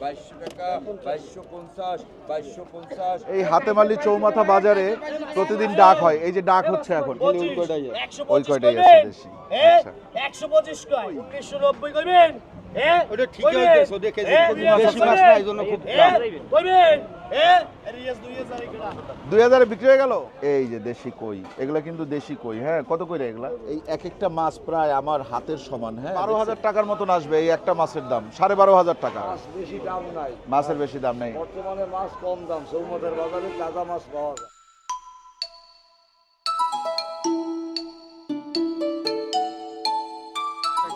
বাইশশো টাকা বাইশশো পঞ্চাশ বাইশশো পঞ্চাশ। এই হাতেমালি চৌমাথা বাজারে প্রতিদিন ডাক হয়। এই যে ডাক হচ্ছে এখন। ওই কয়টাই আছে? দেশি। আচ্ছা। একশো পঁচিশ কয়? উনিশশো নব্বই করবেন ওটা ঠিক মাছ না, এই জন্য খুব দুই হাজার বিক্রি হয়ে গেল? এই যে দেশি কই এগুলা কিন্তু দেশি কই হ্যাঁ? কত করে এগুলা? এই এক একটা মাছ প্রায় আমার হাতের সমান হ্যাঁ? বারো হাজার টাকার মতন আসবে এই একটা মাছের দাম সাড়ে বারো হাজার টাকা। বেশি দাম নাই। মাছের বেশি দাম নেই। বর্তমানে মাছ কম দাম চৌমাথার বাজারে তাজা মাছ পাওয়া যায়।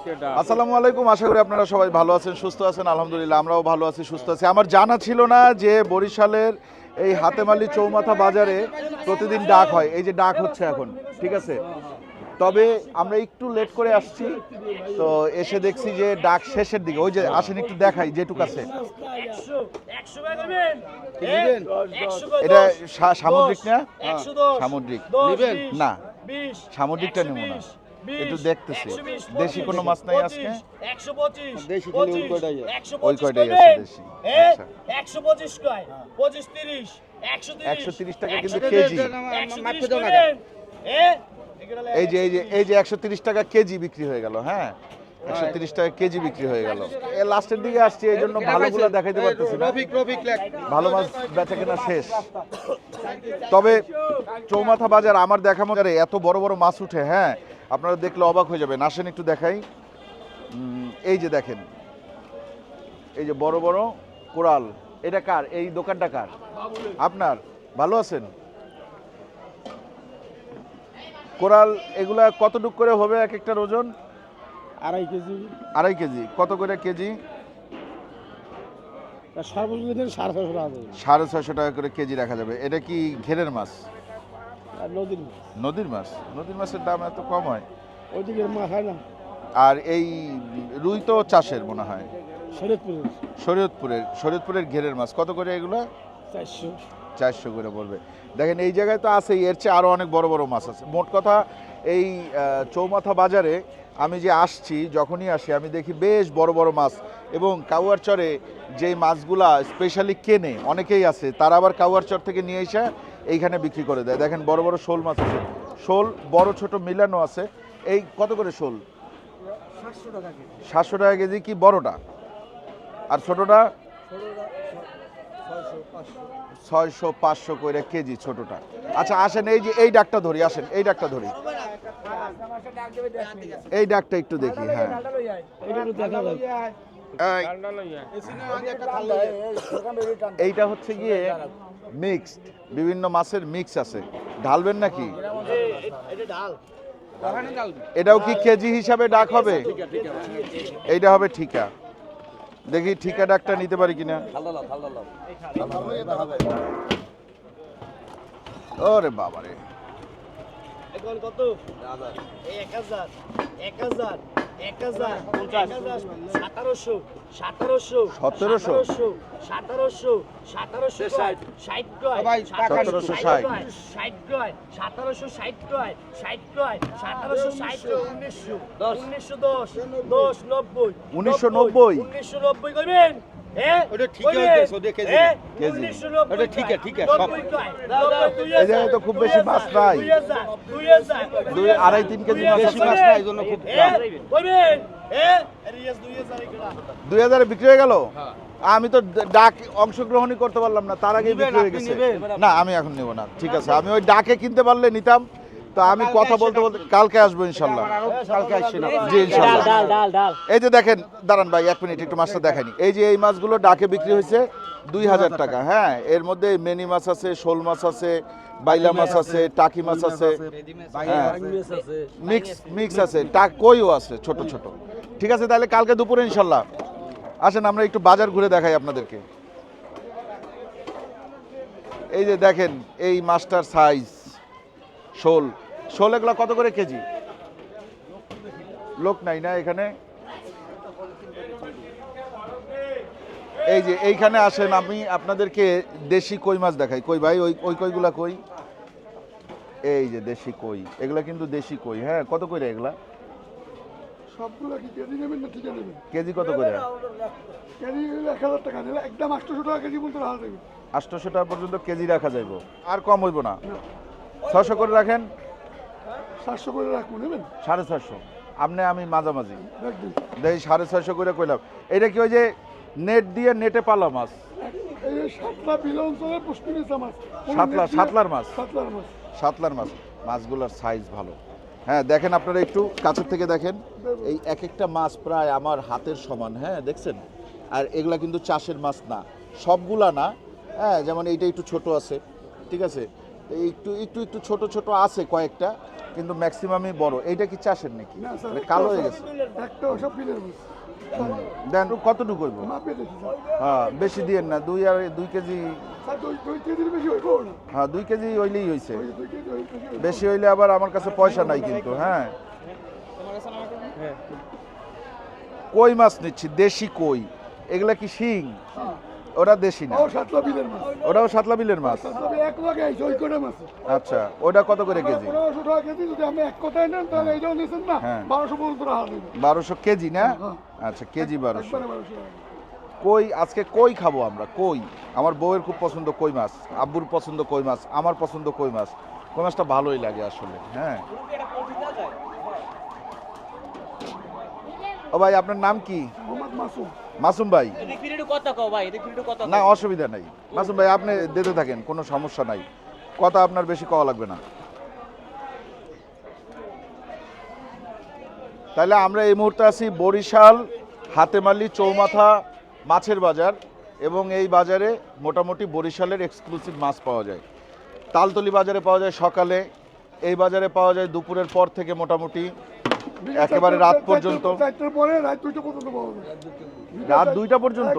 আসসালামু আলাইকুম আশা করি আপনারা সবাই ভালো আছেন সুস্থ আছেন আলহামদুলিল্লাহ আমরাও ভালো আছি সুস্থ আছি আমার জানা ছিল না যে বরিশালের এই হাতেমালি চৌমাথা বাজারে প্রতিদিন ডাক হয় এই যে ডাক হচ্ছে এখন ঠিক আছে তবে আমরা একটু লেট করে আসছি তো এসে দেখছি যে ডাক শেষের দিকে ওই যে আসেন একটু দেখাই যেটুক আছে এটা সামুদ্রিক না? সামুদ্রিক। না। সামুদ্রিকটা নেব না। একটু দেখতেছি। দেশি কোনো মাছ নাই আজকে? দেশি ওই কয়টাই আছে। ওই কয়টাই আছে দেশি। হ্যাঁ, আচ্ছা। কয়, টাকা কিন্তু কেজি। হ্যাঁ? এই যে এই যে এই যে একশো তিরিশ টাকা কেজি বিক্রি হয়ে গেল হ্যাঁ একশো তিরিশ টাকা কেজি বিক্রি হয়ে গেল লাস্টের দিকে আসছি এই জন্য ভালোগুলো দেখাইতে পারতেছি না ভালো মাছ বেচা কেনা শেষ তবে চৌমাথা বাজার আমার দেখা মতো এত বড় বড় মাছ উঠে হ্যাঁ আপনারা দেখলে অবাক হয়ে যাবেন। আসেন একটু দেখাই। এই যে দেখেন। এই যে বড় বড় কোরাল। এটা কার? এই দোকানটা কার? আপনার? ভালো আছেন? কোরাল এগুলা কতটুক করে হবে এক একটার ওজন? আড়াই কেজি। আড়াই কেজি। কত করে কেজি? ছশো সাড়ে ছয়শো টাকা করে কেজি রাখা যাবে। এটা কি ঘেরের মাছ? আর নদীর মাছ। নদীর মাছ? নদীর মাছের দাম এত কম হয়? ওইদিকে মাছ হয় না। আর এই রুই তো চাষের মনে হয়। শরীয়তপুরের শরীয়তপুরের শরীয়তপুরের ঘেরের মাছ। কত করে এগুলো? চারশো। চারশো করে বলবে। দেখেন এই জায়গায় তো আছে এর চেয়ে আরও অনেক বড় বড় মাছ আছে। মোট কথা এই চৌমাথা বাজারে আমি যে আসছি যখনই আসি আমি দেখি বেশ বড় বড় মাছ। এবং কাউয়ার চরে যেই মাছগুলা স্পেশালি কেনে অনেকেই আছে তারা আবার কাউয়ার চর থেকে নিয়ে এসে এইখানে বিক্রি করে দেয়। দেখেন বড় বড় শোল মাছ আছে। শোল বড় ছোট মিলানো আছে। এই কত করে শোল? সাতশো টাকা কেজি। কি বড়টা? আর ছোটটা? ছয়শো পাঁচশো। করে কেজি ছোটটা। আচ্ছা আসেন এই যে এই ডাকটা ধরি আসেন এই ডাকটা ধরি। এই ডাকটা একটু দেখি হ্যাঁ। এইটা হচ্ছে গিয়ে মিক্সড বিভিন্ন মাছের মিক্স আছে। ঢালবেন নাকি? এটাও কি কেজি হিসাবে ডাক হবে? এইটা হবে ঠিকা। দেখি ঠিকা ডাকটা নিতে পারি কিনা। ওরে বাবারে। কত? এক হাজার এক হাজার। উনিশশো উনিশশো দশ। দশ নব্বই উনিশশো নব্বই? উনিশশো নব্বই করবেন হ্যাঁ। হ্যাঁ? জায়গায় তো খুব বেশি মাছ নাই। দুই আড়াই তিন কেজি বেশি মাছ না, এই জন্য খুব হ্যাঁ? দুই হাজার বিক্রি হয়ে গেল? আমি তো ডাক অংশগ্রহণই করতে পারলাম না তার আগে বিক্রি হয়ে গেছে। না আমি এখন নেব না। ঠিক আছে আমি ওই ডাকে কিনতে পারলে নিতাম। তো আমি কথা বলতে বলতে কালকে আসব ইনশাল্লাহ। কালকে আসছি না জি ইনশাল্লাহ। এই যে দেখেন দাঁড়ান ভাই এক মিনিট একটু মাছটা দেখাইনি এই যে এই মাছগুলো ডাকে বিক্রি হয়েছে দুই হাজার টাকা। হ্যাঁ এর মধ্যে মেনি মাছ আছে শোল মাছ আছে বাইলা মাছ আছে টাকি মাছ আছে। হ্যাঁ। মিক্স মিক্স আছে। টাক কইও আছে ছোট ছোট। ঠিক আছে তাহলে কালকে দুপুরে ইনশাল্লাহ। আসেন আমরা একটু বাজার ঘুরে দেখাই আপনাদেরকে। এই যে দেখেন এই মাছটার সাইজ শোল। শোল এগুলো কত করে কেজি? লোক নাই না এখানে? এই যে এইখানে আসেন আমি আপনাদেরকে দেশি কই মাছ দেখাই। কই ভাই ওই ওই কইগুলা কই? এই যে দেশি কই এগুলা কিন্তু দেশি কই হ্যাঁ কত করে এগুলা? সবগুলো কি কেজি নেবেন না ঠিকা নেবেন? কেজি কত করে? কেজি এক হাজার টাকা নিলে একদম আটশোশো টাকা কেজি আটশোশো টাকা পর্যন্ত কেজি রাখা যাইব আর কম হইব না। ছশো করে রাখেন? সাতশো করে রাখব নেবেন? সাড়ে ছশো আপনি আমি মাঝামাঝি। দেখ সাড়ে ছয়শো করে কইলাম। এটা কি ওই যে নেট দিয়ে নেটে পালা মাছ? সাতলা বিল অঞ্চলে পুষ্পিনিসা মাছ। সাতলা- সাতলার মাছ। সাতলার মাছ। সাতলার মাছ। মাছগুলোর সাইজ ভালো। হ্যাঁ দেখেন আপনারা একটু কাছের থেকে দেখেন। এই এক একটা মাছ প্রায় আমার হাতের সমান হ্যাঁ দেখছেন? আর এগুলা কিন্তু চাষের মাছ না। সবগুলা না হ্যাঁ যেমন এইটা একটু ছোট আছে ঠিক আছে? একটু একটু একটু ছোট ছোট আছে কয়েকটা। কিন্তু ম্যাক্সিমামই বড়। এইটা কি চাষের নাকি? মানে কালো হয়ে গেছে। দেন কতটুকু হইব? হ্যাঁ বেশি দিয়েন না দুই আর দুই কেজি। স্যার দুই দুই কেজির বেশি হইব না? হ্যাঁ দুই কেজি হইলেই হয়েছে। বেশি হইলে আবার আমার কাছে পয়সা নাই কিন্তু হ্যাঁ। কই মাছ নিচ্ছি? দেশি কই? এগুলা কি শিং? ওরা দেশি না। ও সাতলা বিলের মাছ। ওরাও সাতলা বিলের মাছ। সাতলা এক লাখে আইছে ওই কটা মাছ আচ্ছা ওটা কত করে কেজি? টাকা কেজি যদি আপনি এক কথায় নেন তাহলে এইটাও নিয়েছেন না হ্যাঁ। বারোশো বারোশো কেজি না? হ্যাঁ। আচ্ছা কেজি বারোশো। বারোশো কই আজকে কই খাব আমরা? কই? আমার বউয়ের খুব পছন্দ কই মাছ আব্বুর পছন্দ কই মাছ আমার পছন্দ কই মাছ? কই মাছটা ভালোই লাগে আসলে হ্যাঁ। ও ভাই আপনার নাম কি? মাসুম। মাসুম ভাই। না অসুবিধা নাই। মাসুম ভাই আপনি দিতে থাকেন কোনো সমস্যা নাই। কথা আপনার বেশি কওয়া লাগবে না। তাহলে আমরা এই মুহূর্তে আছি বরিশাল হাতেমালি চৌমাথা মাছের বাজার এবং এই বাজারে মোটামুটি বরিশালের এক্সক্লুসিভ মাছ পাওয়া যায়। তালতলি বাজারে পাওয়া যায় সকালে এই বাজারে পাওয়া যায় দুপুরের পর থেকে মোটামুটি। একেবারে রাত পর্যন্ত। পরে রাত দুইটা পর্যন্ত রাত দুইটা পর্যন্ত।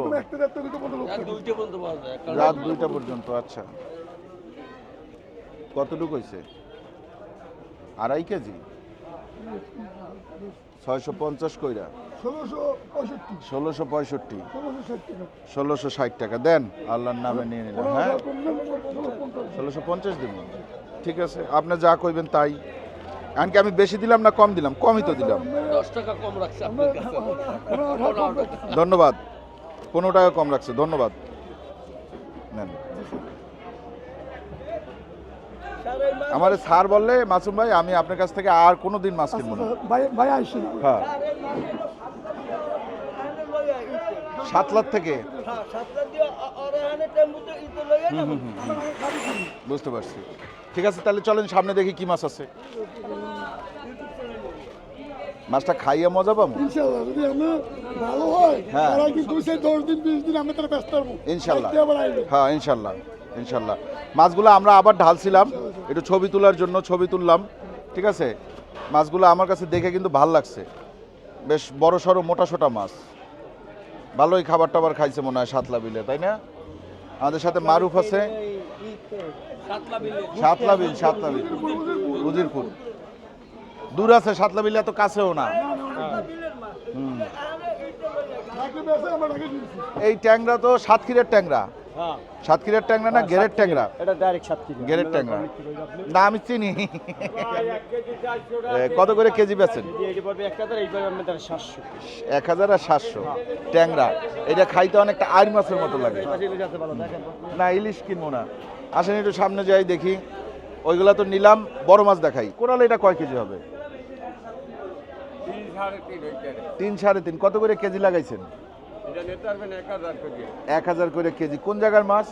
রাত দুইটা পর্যন্ত আচ্ছা। কতটুকু হয়েছে? আড়াই কেজি? ছয়শো পঞ্চাশ কইরা? ষোলোশো পঁয়ষট্টি। ষোলোশো পঁয়ষট্টি। ষোলোশো ষাট টাকা। দেন আল্লাহর নামে নিয়ে নিলাম হ্যাঁ। ষোলোশো পঞ্চাশ দিন ঠিক আছে আপনি যা কইবেন তাই। এমনকি আমি বেশি দিলাম না কম দিলাম? কমই তো দিলাম। ধন্যবাদ। পনেরো টাকা কম রাখছে ধন্যবাদ। নেন। আমার স্যার বললে মাসুম ভাই আমি আপনার কাছ থেকে আর কোনো দিন মাছ কিনবো না। ভাই ভাই আইসি না। হ্যাঁ। সাতলার থেকে? বুঝতে পারছি। ঠিক আছে তাহলে চলেন সামনে দেখি কি মাছ আছে। মাছটা খাইয়ে মজা পাবো? ইনশাল্লাহ যদি আমরা ভালো হয় হ্যাঁ। তারা কিন্তু সেই দশ দিন বিশ দিন আমরা তারা ব্যস্ত হব ইনশাল্লাহ। দেখতে আবার আইবে হ্যাঁ মাছগুলো আমরা আবার ঢালছিলাম একটু ছবি তোলার জন্য ছবি তুললাম ঠিক আছে? মাছগুলো আমার কাছে দেখে কিন্তু ভালো লাগছে। বেশ বড় সড়ো মোটা সোটা মাছ। ভালোই খাবার টাবার খাইছে মনে হয় সাতলা বিলে তাই না? আমাদের সাথে মারুফ আছে। সাতলা বিল। সাতলা বিল উজিরপুর। দূর আছে সাতলা বিল এত কাছেও না। এই ট্যাংরা তো সাতক্ষীরের ট্যাংরা। হ্যাঁ। সাতক্ষীরের ট্যাংরা না গেরের ট্যাংরা? গেরের ট্যাংরা। না আমি চিনি। কত করে কেজি বেচেন? এক হাজার আর সাতশো। ট্যাংরা। এটা খাইতে অনেকটা আড় মাছের মতো লাগে। না ইলিশ কিনবো না। আসেন একটু সামনে যাই দেখি। ওইগুলা তো নিলাম বড় মাছ দেখাই। কোরাল এটা কয় কেজি হবে? তিন সাড়ে তিন কত করে কেজি লাগাইছেন? এক হাজার করে। কেজি। কোন জায়গার মাছ?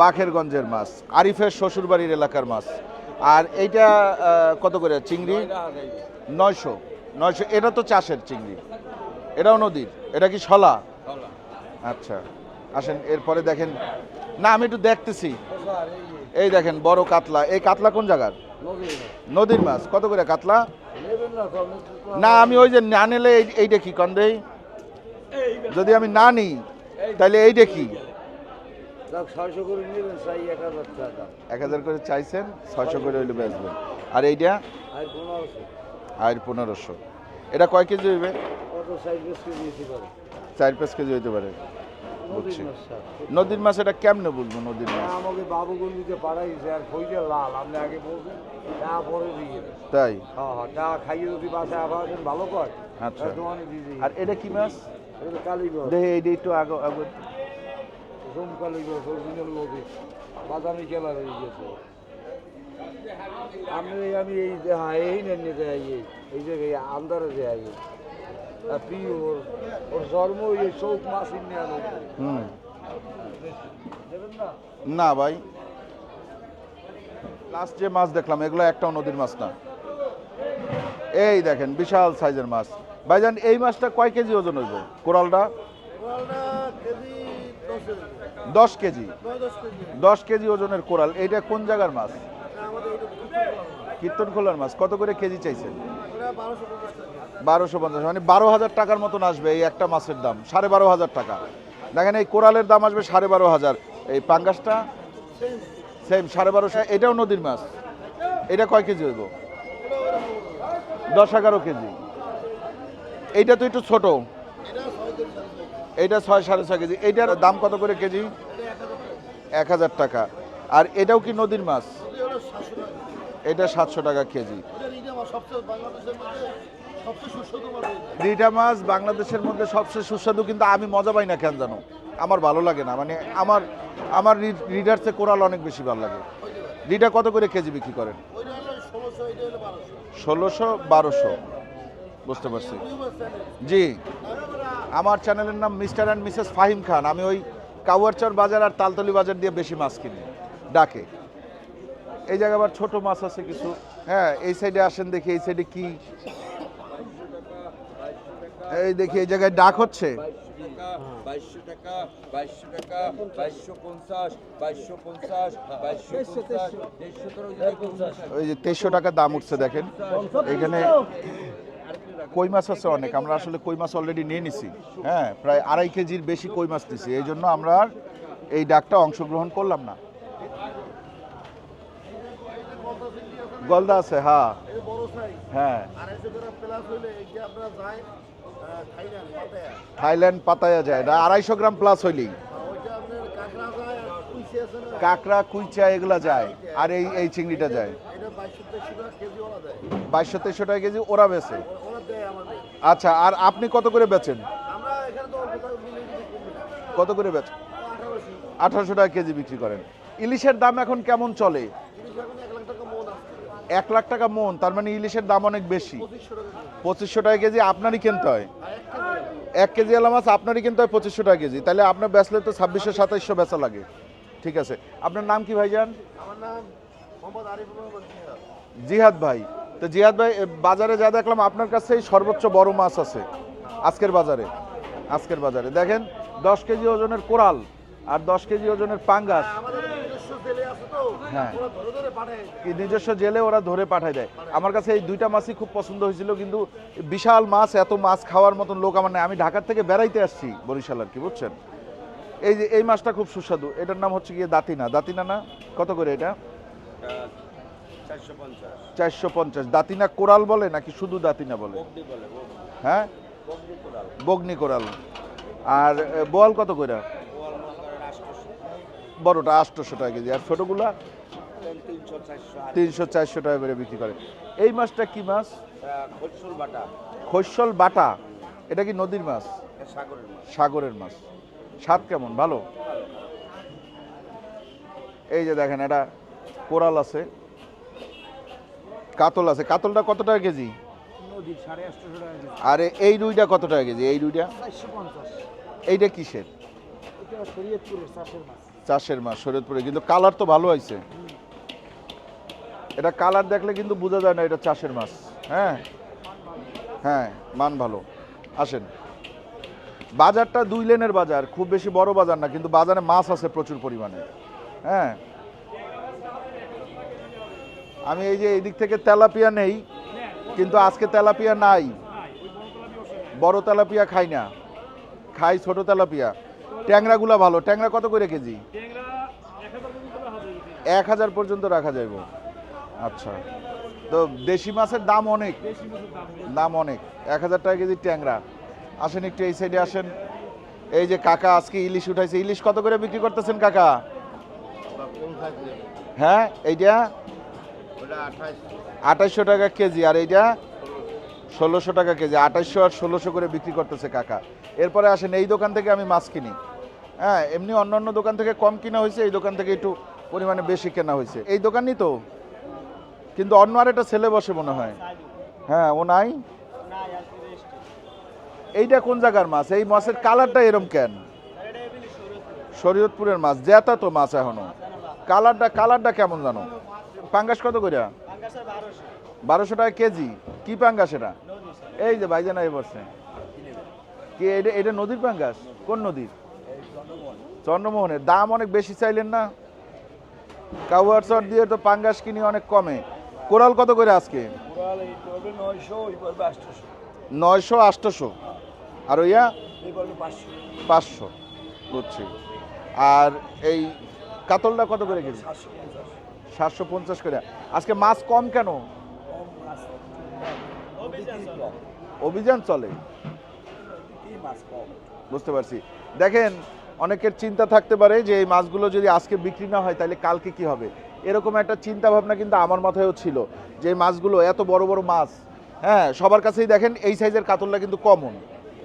বাখেরগঞ্জের মাছ। আরিফের শ্বশুরবাড়ির এলাকার মাছ। আর এইটা কত করে? চিংড়ি? নয়শো। নয়শো। এটা তো চাষের চিংড়ি। এটাও নদীর। এটা কি শলা। আচ্ছা। আসেন এরপরে দেখেন না, আমি একটু দেখতেছি। এই দেখেন, বড় কাতলা। এই কাতলা কোন জায়গার? নদীর মাছ। কত করে কাতলা? না, আমি ওই যে না নিলে এই- এইটা কি কন্দেই যদি আমি না নিই, তাহলে নেবেন চাই এক হাজার করে চাইছেন, ছয়শো করে হইলে বেচবেন। আর এইটা? আর পনেরোশো। এটা কয় কেজি হইবে? চার পাঁচ কেজি হইতে পারে। বুঝছি। নদীর মাছ এটা কেমনে বুঝব নদীর মাছ? আমাকে বাবুগঞ্জিতে পাঠাইছে আর খইটা লাল আপনি আগে বলবেন তা পরে দিয়ে তাই? হ্যাঁ হ্যাঁ তা খাইয়ে যদি বাসায় আবার ভালো কয় আচ্ছা। দিই। আর এটা কি মাছ? এটা তো কালীগঞ্জ দেখে এইটা একটু আগে আগে। সোম কালীগঞ্জ অরিজিনাল নদী। বাদামি জেলার হয়ে গেছে আমি আমি এই যে হ্যাঁ এই নেন নিতে যাই এই জায়গায় আন্দারে যাই ওর ওর জন্ম এই চৌক মাছ ইন্ডিয়া হুম দেবেন না না ভাই লাস্ট যে মাছ দেখলাম এগুলো একটাও নদীর মাছ না এই দেখেন বিশাল সাইজের মাছ ভাইজান এই মাছটা কয় কেজি ওজন হইব? কোরালটা দশ কেজি। দশ কেজি? ওজনের কোরাল এইটা কোন জায়গার মাছ? কীর্তন খোলার মাছ কত করে কেজি চাইছেন? বারোশো পঞ্চাশ মানে বারো হাজার টাকার মতন আসবে এই একটা মাছের দাম, সাড়ে বারো হাজার টাকা। দেখেন এই কোরালের দাম আসবে সাড়ে বারো হাজার। এই পাঙ্গাসটা সেম সাড়ে বারোশো, এটাও নদীর মাছ। এটা কয় কেজি হইব? দশ এগারো কেজি। এইটা তো একটু ছোট। এইটা ছয়, সাড়ে ছয় কেজি। এইটার দাম কত করে কেজি? এক হাজার টাকা। আর এটাও কি নদীর মাছ? এটা সাতশো টাকা কেজি। রিটা মাছ বাংলাদেশের মধ্যে সবচেয়ে সুস্বাদু, কিন্তু আমি মজা পাই না কেন জানো? আমার ভালো লাগে না। মানে আমার আমার রিডার চেয়ে কোরাল অনেক বেশি ভালো লাগে। রিটা কত করে কেজি বিক্রি করেন? ষোলোশো, বারোশো। বুঝতে পারছি। জি। আমার চ্যানেলের নাম Mr and Mrs Fahim Khan. আমি ওই কাউয়ারচর বাজার আর তালতলি বাজার দিয়ে বেশি মাছ কিনি। ডাকে। এই জায়গায় আবার ছোট মাছ আছে কিছু। হ্যাঁ এই সাইডে আসেন দেখি, এই সাইডে কি এই দেখি, এই জায়গায় ডাক হচ্ছে। ওই যে তেইশশো টাকা দাম উঠছে, দেখেন। এখানে কই মাছ আছে অনেক, আমরা আসলে কই মাছ অলরেডি নিয়ে নিছি। হ্যাঁ প্রায় আড়াই কেজির বেশি কই মাছ নিছি, এই জন্য আমরা এই ডাকটা অংশগ্রহণ করলাম না। গলদা আছে হ্যাঁ। হ্যাঁ। Thailand Pattaya. যায় না আড়াইশো গ্রাম প্লাস হইলেই। কাঁকড়া কুইচা এগুলা যায় আর এই এই চিংড়িটা যায়। বাইশশো তেইশশো টাকা কেজি ওরা বেচে। আচ্ছা আর আপনি কত করে বেচেন? কত করে বেচেন? আঠারোশো। টাকা কেজি বিক্রি করেন। ইলিশের দাম এখন কেমন চলে? এক লাখ টাকা মন তার মানে ইলিশের দাম অনেক বেশি। পঁচিশশো টাকা কেজি আপনারই কিনতে হয়। এক কেজি আলা মাছ আপনারই কিনতে হয় পঁচিশশো টাকা কেজি। তাহলে আপনার বেচলে তো ছাব্বিশশো সাতাইশশো বেচা লাগে। ঠিক আছে। আপনার নাম কি ভাইজান? জিহাদ। ভাই। তো জিহাদ ভাই বাজারে যা দেখলাম আপনার কাছেই সর্বোচ্চ বড় মাছ আছে। আজকের বাজারে। আজকের বাজারে। দেখেন দশ কেজি ওজনের কোরাল। আর দশ কেজি ওজনের পাঙ্গাস। হ্যাঁ নিজস্ব জেলে ওরা ধরে পাঠায়। দেয়। আমার কাছে এই দুইটা মাছই খুব পছন্দ হয়েছিল কিন্তু বিশাল মাছ এত মাছ খাওয়ার মতন লোক আমার নেই। আমি ঢাকার থেকে বেড়াইতে আসছি বরিশাল আর কি বুঝছেন? এই যে এই মাছটা খুব সুস্বাদু। এটার নাম হচ্ছে গিয়ে দাতিনা। দাতিনা না? কত করে এটা? চারশো পঞ্চাশ। দাতিনা কোরাল বলে নাকি শুধু দাতিনা বলে? বলে হ্যাঁ? বগনি কোরাল। বগ্নি কোরাল। আর এ, বোয়াল কত করে ওয়াল মনে করেন আটশোশো বড়টা আটশোশো টাকা কেজি আর ছোটোগুলা তিনশো চারশো টাকা করে বিক্রি করে। এই মাছটা কি মাছ? খরচুর বাটা। খৈশল বাটা? এটা কি নদীর মাছ? সাগরের মাছ। স্বাদ কেমন? ভালো? এই যে দেখেন এটা কোরাল আছে কাতল আছে। কাতলটা কত টাকা কেজি। আর এই রুইটা কত টাকা কেজি? এই রুইটা? এইটা কিসের? শরীয়তপুরের চাষের মাছ। চাষের মাছ, শরীয়তপুরে। কিন্তু কালার তো ভালো হয়েছে এটা কালার দেখলে কিন্তু বোঝা যায় না এটা চাষের মাছ। হ্যাঁ? হ্যাঁ মান ভালো। আসেন। বাজারটা দুই লেনের বাজার, খুব বেশি বড় বাজার না, কিন্তু বাজারে মাছ আছে প্রচুর পরিমাণে। হ্যাঁ? আমি এই যে এই দিক থেকে তেলাপিয়া নেই, কিন্তু আজকে তেলাপিয়া নাই। বড় তেলাপিয়া খাই না। খাই ছোট তেলাপিয়া। ট্যাংরাগুলা ভালো। ট্যাংরা কত করে কেজি? এক হাজার পর্যন্ত রাখা যাইব। আচ্ছা। তো দেশি মাছের দাম অনেক? দাম অনেক। এক হাজার টাকা কেজি ট্যাংরা। আসেন একটু এই সাইডে আসেন। এই যে কাকা আজকে ইলিশ উঠাইছে। ইলিশ কত করে বিক্রি করতেছেন কাকা? হ্যাঁ এইটা? আঠাইশশো টাকা কেজি। আর এইটা? ষোলোশো টাকা কেজি। আঠাইশশো আর ষোলোশো করে বিক্রি করতেছে কাকা। এরপরে আসেন এই দোকান থেকে আমি মাছ কিনি। হ্যাঁ এমনি অন্য অন্য দোকান থেকে কম কিনা হয়েছে, এই দোকান থেকে একটু পরিমাণে বেশি কেনা হয়েছে। এই দোকানই তো। কিন্তু অন্য আর একটা ছেলে বসে মনে হয়। হ্যাঁ ও নাই? এইটা কোন জায়গার মাছ? এই মাছের কালারটা এরম কেন? শরীয়তপুরের মাছ জেতা তো মাছ এখনও। কালারটা কালারটা কেমন জানো? পাঙ্গাস কত করে বারোশো টাকা কেজি। কি পাঙ্গাস এটা? এই যে ভাইজান এই বসে কি, এটা এটা নদীর পাঙ্গাস? কোন নদীর? চন্দ্রমোহনের দাম অনেক বেশি চাইলেন না? কাউয়ার চর দিয়ে তো পাঙ্গাস কিনি অনেক কমে। কোরাল কত করে আজকে? নয়শো আটশোশো। আর ওইয়া? পাঁচশো। বুঝছি। আর এই কাতলটা কত করে কেজি? সাতশো পঞ্চাশ। করে। আজকে মাছ কম কেন? অভিযান চলে। বুঝতে পারছি। দেখেন অনেকের চিন্তা থাকতে পারে যে এই মাছগুলো যদি আজকে বিক্রি না হয়, তাহলে কালকে কি হবে? এরকম একটা চিন্তা ভাবনা কিন্তু আমার মাথায়ও ছিল যে মাছগুলো এত বড় বড় মাছ হ্যাঁ সবার কাছেই দেখেন এই সাইজের কাতলটা কিন্তু কমন,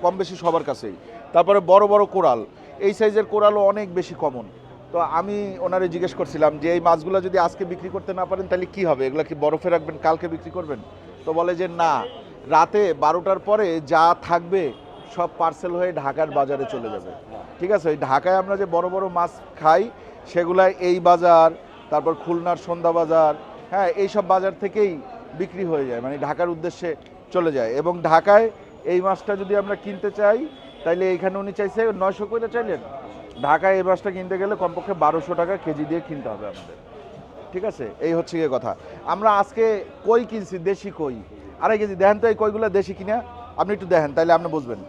কম বেশি সবার কাছেই। তারপরে বড় বড় কোরাল এই সাইজের কোরালও অনেক বেশি কমন। তো আমি ওনারে জিজ্ঞেস করছিলাম যে এই মাছগুলো যদি আজকে বিক্রি করতে না পারেন, তাহলে কি হবে? এগুলো কি বরফে রাখবেন, কালকে বিক্রি করবেন? তো বলে যে না, রাতে বারোটার পরে যা থাকবে সব পার্সেল হয়ে ঢাকার বাজারে চলে যাবে। ঠিক আছে? ওই ঢাকায় আমরা যে বড় বড় মাছ খাই, সেগুলাই এই বাজার, তারপর খুলনার সন্ধ্যা বাজার হ্যাঁ এই সব বাজার থেকেই বিক্রি হয়ে যায় মানে ঢাকার উদ্দেশ্যে চলে যায়। এবং ঢাকায় এই মাছটা যদি আমরা কিনতে চাই, তাইলে এইখানে উনি চাইছে নয়শো করে চাইলেন। ঢাকায় এই মাছটা কিনতে গেলে কমপক্ষে বারোশো টাকা কেজি দিয়ে কিনতে হবে আমাদের। ঠিক আছে? এই হচ্ছে গিয়ে কথা। আমরা আজকে কই কিনছি? দেশি কই। আড়াই কেজি। দেখেন তো এই কইগুলো দেশি কিনা? আপনি একটু দেখেন, তাইলে আপনি বুঝবেন।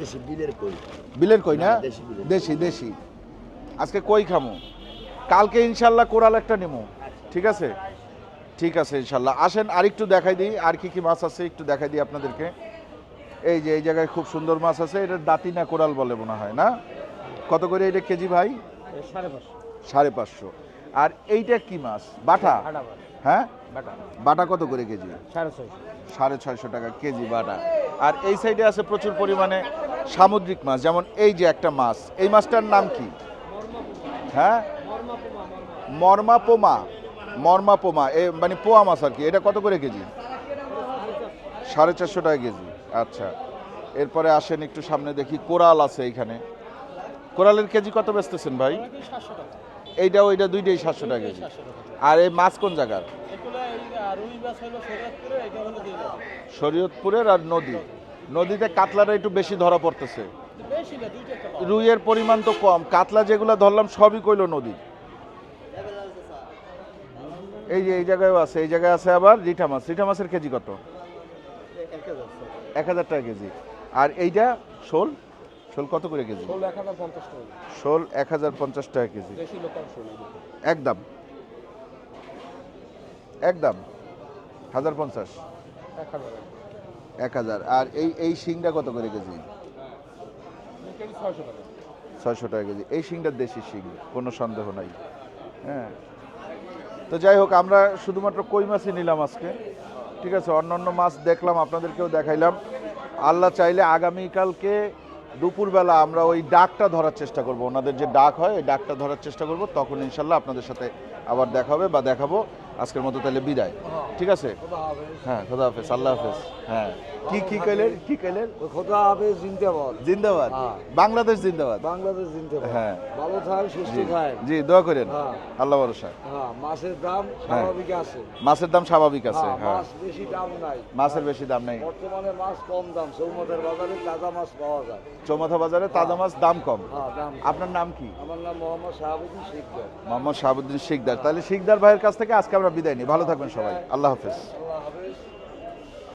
দেশি বিলের কই? বিলের কই না দেশি দেশি আজকে কই খামু? কালকে ইনশাল্লাহ কোরাল একটা নেমু। ঠিক আছে? ঠিক আছে ইনশাল্লাহ। আসেন আর একটু দেখাই দিই আর কি কি মাছ আছে একটু দেখাই দিই আপনাদেরকে। এই যে এই জায়গায় খুব সুন্দর মাছ আছে এটা দাঁতি না কোরাল বলে মনে হয় না? কত করে এটা কেজি ভাই? সাড়ে পাঁচশো। সাড়ে পাঁচশো। আর এইটা কি মাছ? বাটা? হ্যাঁ? বাটা। কত করে কেজি? সাড়ে ছয়শো টাকা কেজি বাটা। আর এই সাইডে আছে প্রচুর পরিমাণে সামুদ্রিক মাছ, যেমন এই যে একটা মাছ। এই মাছটার নাম কি? হ্যাঁ? মর্মা পোমা মর্মা পোমা এ মানে পোয়া মাছ আর কি। এটা কত করে কেজি? সাড়ে চারশো টাকা কেজি। আচ্ছা। এরপরে আসেন একটু সামনে দেখি, কোরাল আছে এইখানে। কোরালের কেজি কত বেচতেছেন ভাই? এইটা ওইটা দুইটাই সাতশো টাকা কেজি। আর এই মাছ কোন জায়গার? শরীয়তপুরের আর নদী। নদীতে কাতলাটা একটু বেশি ধরা পড়তেছে। রুইয়ের পরিমাণ তো কম। কাতলা যেগুলো ধরলাম সবই কইলো নদী। এই যে এই জায়গায়ও আছে। এই জায়গায় আছে আবার রিঠা মাছ। রিঠা মাছের কেজি কত? এক হাজার টাকা কেজি। আর এইটা শোল? শোল কত করে কেজি? শোল এক হাজার পঞ্চাশ টাকা কেজি। একদম। একদম। হাজার পঞ্চাশ। এক হাজার। আর এই এই শিংটা কত করে কেজি? কেজি ছয়শো টাকা কেজি। এই শিংটা দেশি শিং, কোনো সন্দেহ নাই। হ্যাঁ। তো যাই হোক, আমরা শুধুমাত্র কই মাছই নিলাম আজকে। ঠিক আছে অন্য অন্য মাছ দেখলাম, আপনাদেরকেও দেখাইলাম। আল্লাহ চাইলে আগামীকালকে দুপুরবেলা আমরা ওই ডাকটা ধরার চেষ্টা করব। ওনাদের যে ডাক হয়, ওই ডাকটা ধরার চেষ্টা করব। তখন ইনশাল্লাহ আপনাদের সাথে আবার দেখাবে বা দেখাবো। আজকের মতো তাহলে বিদায়। ঠিক আছে? হ্যাঁ খোদা হাফেজ আল্লাহ হাফেজ। হ্যাঁ। কি কি কইলেন? কি কইলেন? খোদা হাফেজ জিন্দাবাদ। জিন্দাবাদ? হ্যাঁ। বাংলাদেশ জিন্দাবাদ? বাংলাদেশ জিন্দাবাদ। হ্যাঁ। ভালো থাক সুস্থ জি। থাক জি দোয়া করেন। হ্যাঁ। আল্লাহ ভরসা। হ্যাঁ মাছের দাম স্বাভাবিক আছে। মাছের দাম স্বাভাবিক আছে হ্যাঁ, হ্যাঁ। মাছ বেশি দাম নাই। মাছের বেশি দাম নেই। বর্তমানে মাছ কম দাম চৌমতের বাজারে তাজা মাছ পাওয়া যায়। চৌমাথা বাজারে তাজা মাছ দাম কম। হ্যাঁ দাম আপনার নাম কি? আমার নাম মোহাম্মদ শাহাবুদ্দিন শিকদার। মোহাম্মদ শাহাবুদ্দিন শিকদার। তাহলে শিকদার ভাইয়ের কাছ থেকে আজকে আমরা বিদায় নিই। ভালো থাকবেন সবাই। আল্লাহ হাফেজ। আল্লাহ হাফেজ